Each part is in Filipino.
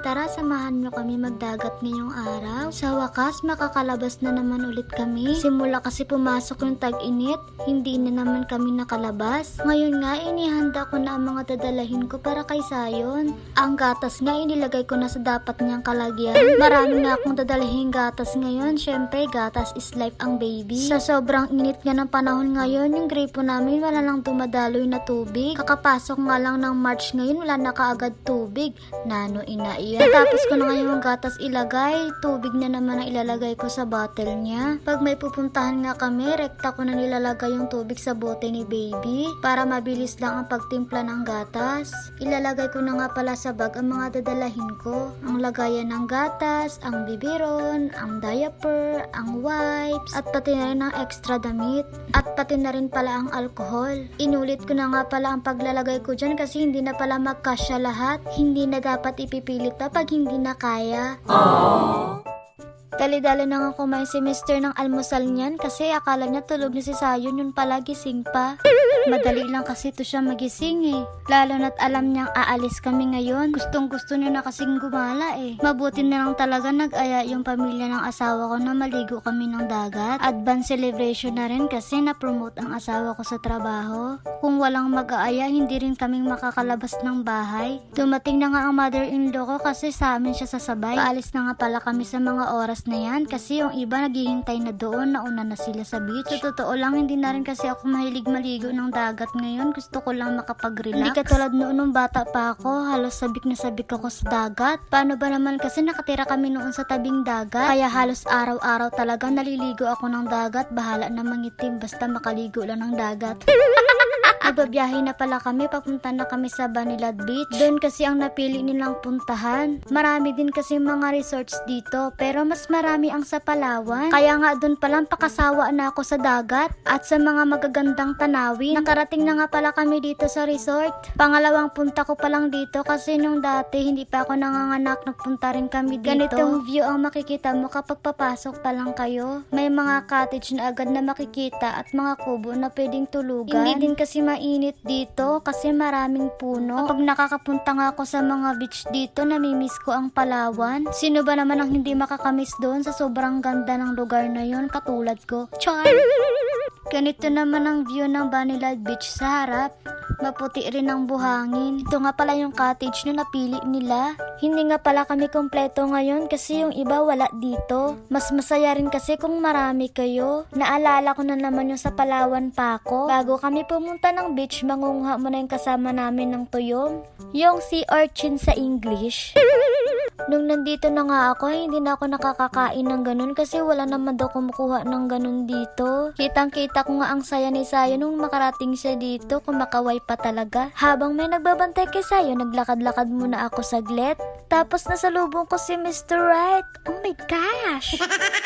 tara samahan nyo kami magdagat ngayong araw. Sa wakas, makakalabas na naman ulit kami. Simula kasi pumasok yung tag-init, hindi na naman kami nakalabas. Ngayon nga, inihanda ko na ang mga dadalahin ko para kay Sayon. Ang gatas nga, inilagay ko na sa dapat niyang kalagyan. Marami nga akong dadalahin gatas ngayon. Syempre, gatas is life ang baby. Sa sobrang init nga ng panahon ngayon, yung gripo namin wala lang dumadaloy na tubig. Kakapasok nga lang ng March ngayon, wala na kaagad tubig. Nano ina iyan. Tapos ko na ngayon yung gatas ilagay, tubig na naman ang ilalagay ko sa bottle niya. Pag may pupuntahan nga kami, rekta ko na nilalagay yung tubig sa bote ni baby para mabilis lang ang pagtimpla ng gatas. Ilalagay ko na nga pala sa bag ang mga dadalahin ko. Ang lagayan ng gatas, ang bibiron, ang diaper, ang wipes, at pati na rin ang extra damit. At pati na rin pala ang alcohol. Inulit ko na nga pala ang paglalagay ko dyan kasi hindi na pala magkasya lahat. Hindi na dapat ipipilit pa pag hindi na kaya. Dali-dali na nga kumain si Mister ng almusal niyan kasi akala niya tulog na si Sayon yun pala gising pa. Madali lang kasi to siya magising eh. Lalo na't alam niyang aalis kami ngayon. Gustong gusto niya na kasing gumala eh. Mabuti na lang talaga nag-aya yung pamilya ng asawa ko na maligo kami ng dagat. Advance celebration na rin kasi na-promote ang asawa ko sa trabaho. Kung walang mag-aaya, hindi rin kaming makakalabas ng bahay. Dumating na nga ang mother-in-law ko kasi sa amin siya sasabay. Paalis na nga pala kami sa mga oras na yan kasi yung iba naghihintay na doon nauna na sila sa beach. Sa totoo lang, hindi na rin kasi ako mahilig maligo ng dagat ngayon. Gusto ko lang makapag-relax. Hindi katulad noon nung bata pa ako, halos sabik na sabik ako sa dagat. Paano ba naman kasi nakatira kami noon sa tabing dagat? Kaya halos araw-araw talaga naliligo ako ng dagat. Bahala na mangitim basta makaligo lang ng dagat. Nagbabiyahe na pala kami, papunta na kami sa Banilad Beach. Doon kasi ang napili nilang puntahan. Marami din kasi mga resorts dito, pero mas marami ang sa Palawan. Kaya nga doon palang pakasawa na ako sa dagat at sa mga magagandang tanawin. Nakarating na nga pala kami dito sa resort. Pangalawang punta ko pa lang dito kasi nung dati hindi pa ako nanganganak, nagpunta rin kami dito. Ganitong view ang makikita mo kapag papasok pa lang kayo. May mga cottage na agad na makikita at mga kubo na pwedeng tulugan. Hindi din kasi mainit dito kasi maraming puno. Kapag nakakapunta nga ako sa mga beach dito, namimiss ko ang Palawan. Sino ba naman ang hindi makakamiss doon sa sobrang ganda ng lugar na yon katulad ko? Char! Ganito naman ang view ng Banilad Beach sa harap. Maputi rin ang buhangin. Ito nga pala yung cottage na napili nila. Hindi nga pala kami kompleto ngayon kasi yung iba wala dito. Mas masaya rin kasi kung marami kayo. Naalala ko na naman yung sa Palawan pa ako. Bago kami pumunta ng beach, mangunguha mo na yung kasama namin ng tuyong. Yung sea urchin sa English. Nung nandito na nga ako, hindi na ako nakakakain ng ganun kasi wala naman daw kumukuha ng ganun dito. Kitang kita ko nga ang saya ni Sayo nung makarating siya dito, kumakaway pa talaga. Habang may nagbabantay kay Sayo, naglakad-lakad muna ako saglit. Tapos nasalubong ko si Mr. Right. Oh my gosh!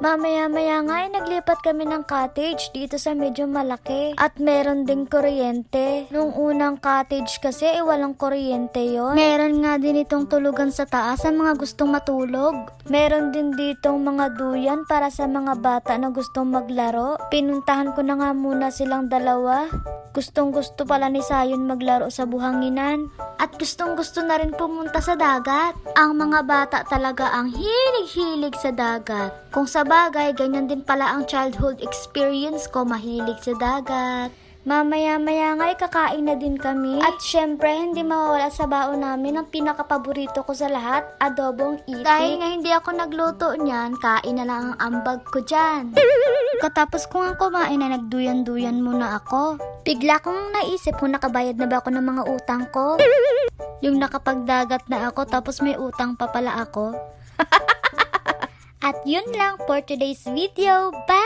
Mamaya-maya nga ay naglipat kami ng cottage dito sa medyo malaki. At meron ding kuryente. Nung unang cottage kasi eh walang kuryente yon. Meron nga din itong tulugan sa taas sa mga gustong matulog. Meron din ditong mga duyan para sa mga bata na gustong maglaro. Pinuntahan ko na nga muna silang dalawa. Gustong gusto pala ni Sayon maglaro sa buhanginan. At gustong gusto na rin pumunta sa dagat. Ang mga bata talaga ang hilig-hilig sa dagat. Kung sa bagay, ganyan din pala ang childhood experience ko, mahilig sa dagat. Mamaya-maya nga kakain na din kami. At syempre, hindi mawawala sa baon namin ang pinakapaborito ko sa lahat, adobong itik. Dahil nga hindi ako nagluto niyan, kain na lang ang ambag ko dyan. Katapos ko nga kumain na nagduyan-duyan muna ako. Bigla kong naisip kung nakabayad na ba ako ng mga utang ko. Yung nakapagdagat na ako tapos may utang pa pala ako. At yun lang for today's video. Bye!